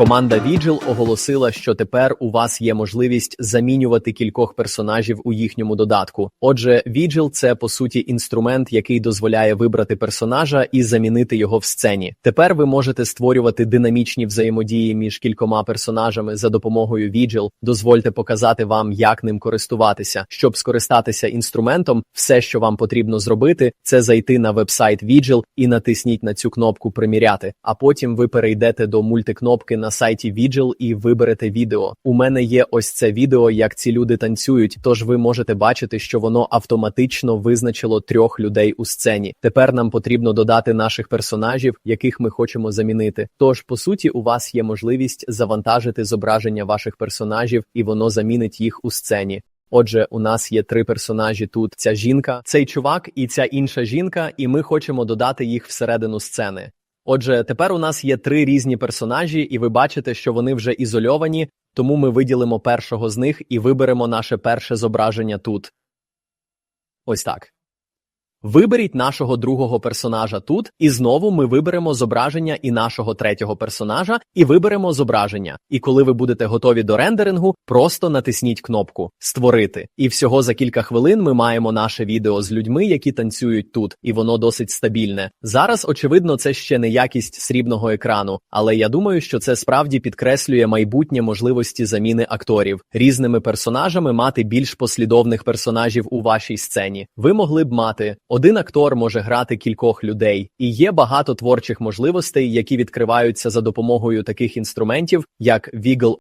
Команда Vigil оголосила, що тепер у вас є можливість замінювати кількох персонажів у їхньому додатку. Отже, Vigil – це по суті інструмент, який дозволяє вибрати персонажа і замінити його в сцені. Тепер ви можете створювати динамічні взаємодії між кількома персонажами за допомогою Vigil. Дозвольте показати вам, як ним користуватися. Щоб скористатися інструментом, все, що вам потрібно зробити, це зайти на вебсайт Vigil і натисніть на цю кнопку Приміряти. А потім ви перейдете до мультикнопки на сайті Vigil і виберете відео. У мене є ось це відео, як ці люди танцюють. Тож ви можете бачити, що воно автоматично визначило трьох людей у сцені. Тепер нам потрібно додати наших персонажів, яких ми хочемо замінити. Тож, по суті, у вас є можливість завантажити зображення ваших персонажів, і воно замінить їх у сцені. Отже, у нас є три персонажі тут: ця жінка, цей чувак і ця інша жінка, і ми хочемо додати їх всередину сцени. Отже, тепер у нас є три різні персонажі, і ви бачите, що вони вже ізольовані, тому ми виділимо першого з них і виберемо наше перше зображення тут. Ось так. Виберіть нашого другого персонажа тут, і знову ми виберемо зображення і нашого третього персонажа, і виберемо зображення. І коли ви будете готові до рендерингу, просто натисніть кнопку Створити. І всього за кілька хвилин ми маємо наше відео з людьми, які танцюють тут, і воно досить стабільне. Зараз, очевидно, це ще не якість срібного екрану, але я думаю, що це справді підкреслює майбутнє можливості заміни акторів різними персонажами мати більш послідовних персонажів у вашій сцені. Ви могли б мати. Один актор може грати кількох людей, і є багато творчих можливостей, які відкриваються за допомогою таких інструментів, як Wiggle